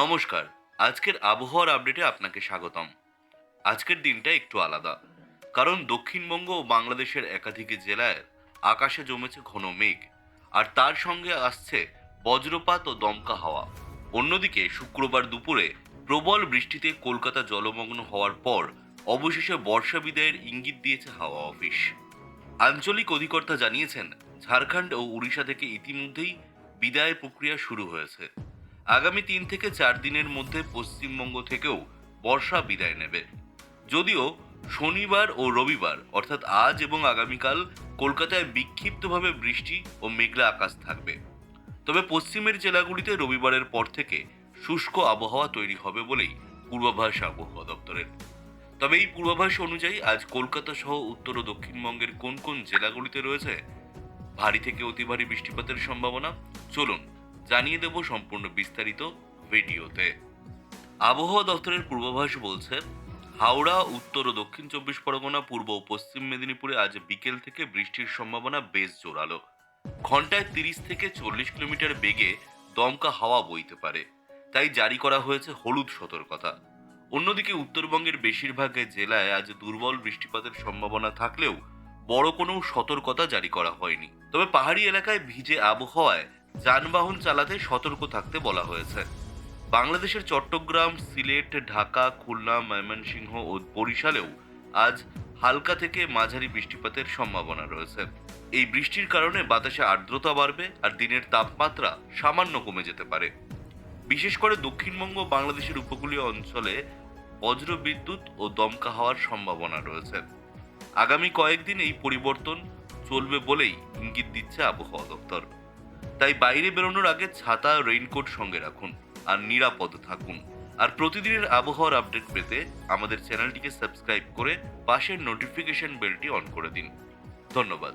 নমস্কার, আজকের আবহাওয়ার আপডেটে আপনাকে স্বাগতম। আজকের দিনটা একটু আলাদা, কারণ দক্ষিণবঙ্গ ও বাংলাদেশের একাধিক জেলায় আকাশে জমেছে ঘন মেঘ, আর তার সঙ্গে আসছে বজ্রপাত ও দমকা হাওয়া। অন্যদিকে শুক্রবার দুপুরে প্রবল বৃষ্টিতে কলকাতা জলমগ্ন হওয়ার পর অবশেষে বর্ষা বিদায়ের ইঙ্গিত দিয়েছে হাওয়া অফিস। আঞ্চলিক অধিকর্তা জানিয়েছেন, ঝাড়খণ্ড ও উড়িষ্যা থেকে ইতিমধ্যেই বিদায় প্রক্রিয়া শুরু হয়েছে। আগামী তিন থেকে চার দিনের মধ্যে পশ্চিমবঙ্গ থেকেও বর্ষা বিদায় নেবে। যদিও শনিবার ও রবিবার, অর্থাৎ আজ এবং আগামীকাল, কলকাতায় বিক্ষিপ্তভাবে বৃষ্টি ও মেঘলা আকাশ থাকবে। তবে পশ্চিমের জেলাগুলিতে রবিবারের পর থেকে শুষ্ক আবহাওয়া তৈরি হবে বলেই পূর্বাভাস আবহাওয়া দপ্তরের। তবে এই পূর্বাভাস অনুযায়ী আজ কলকাতা সহ উত্তর ও দক্ষিণবঙ্গের কোন কোন জেলাগুলিতে রয়েছে? ভারী থেকে অতি ভারী বৃষ্টিপাতের সম্ভাবনা? চলুন জানিয়ে দেব সম্পূর্ণ বিস্তারিত ভিডিওতে। আবহাওয়া দপ্তরের পূর্বাভাস বলছে, হাওড়া, উত্তর ও দক্ষিণ চব্বিশ পরগনা, পূর্ব ও পশ্চিম মেদিনীপুরে আজ বিকেল থেকে বৃষ্টির সম্ভাবনা বেশ জোরালো। ঘন্টায় তিরিশ থেকে চল্লিশ কিলোমিটার বেগে দমকা হাওয়া বইতে পারে। তাই জারি করা হয়েছে হলুদ সতর্কতা। অন্যদিকে উত্তরবঙ্গের বেশিরভাগ জেলায় আজ দুর্বল বৃষ্টিপাতের সম্ভাবনা থাকলেও বড় কোনো সতর্কতা জারি করা হয়নি। তবে পাহাড়ি এলাকায় ভিজে আবহাওয়ায় যানবাহন চালাতে সতর্ক থাকতে বলা হয়েছে। বাংলাদেশের চট্টগ্রাম, সিলেট, ঢাকা, খুলনা, ময়মনসিংহ ও বরিশালেও আজ হালকা থেকে মাঝারি বৃষ্টিপাতের সম্ভাবনা রয়েছে। এই বৃষ্টির কারণে বাতাসে আর্দ্রতা বাড়বে আর দিনের তাপমাত্রা সামান্য কমে যেতে পারে। বিশেষ করে দক্ষিণবঙ্গ বাংলাদেশের উপকূলীয় অঞ্চলে বজ্রবিদ্যুৎ ও দমকা হওয়ার সম্ভাবনা রয়েছে। আগামী কয়েকদিন এই পরিবর্তন চলবে বলেই ইঙ্গিত দিচ্ছে আবহাওয়া দপ্তর। তাই বাইরে বেরোনোর আগে ছাতা রেইনকোট সঙ্গে রাখুন আর নিরাপদ থাকুন। আর প্রতিদিনের আবহাওয়ার আপডেট পেতে আমাদের চ্যানেলটিকে সাবস্ক্রাইব করে পাশের নোটিফিকেশন বেলটি অন করে দিন। ধন্যবাদ।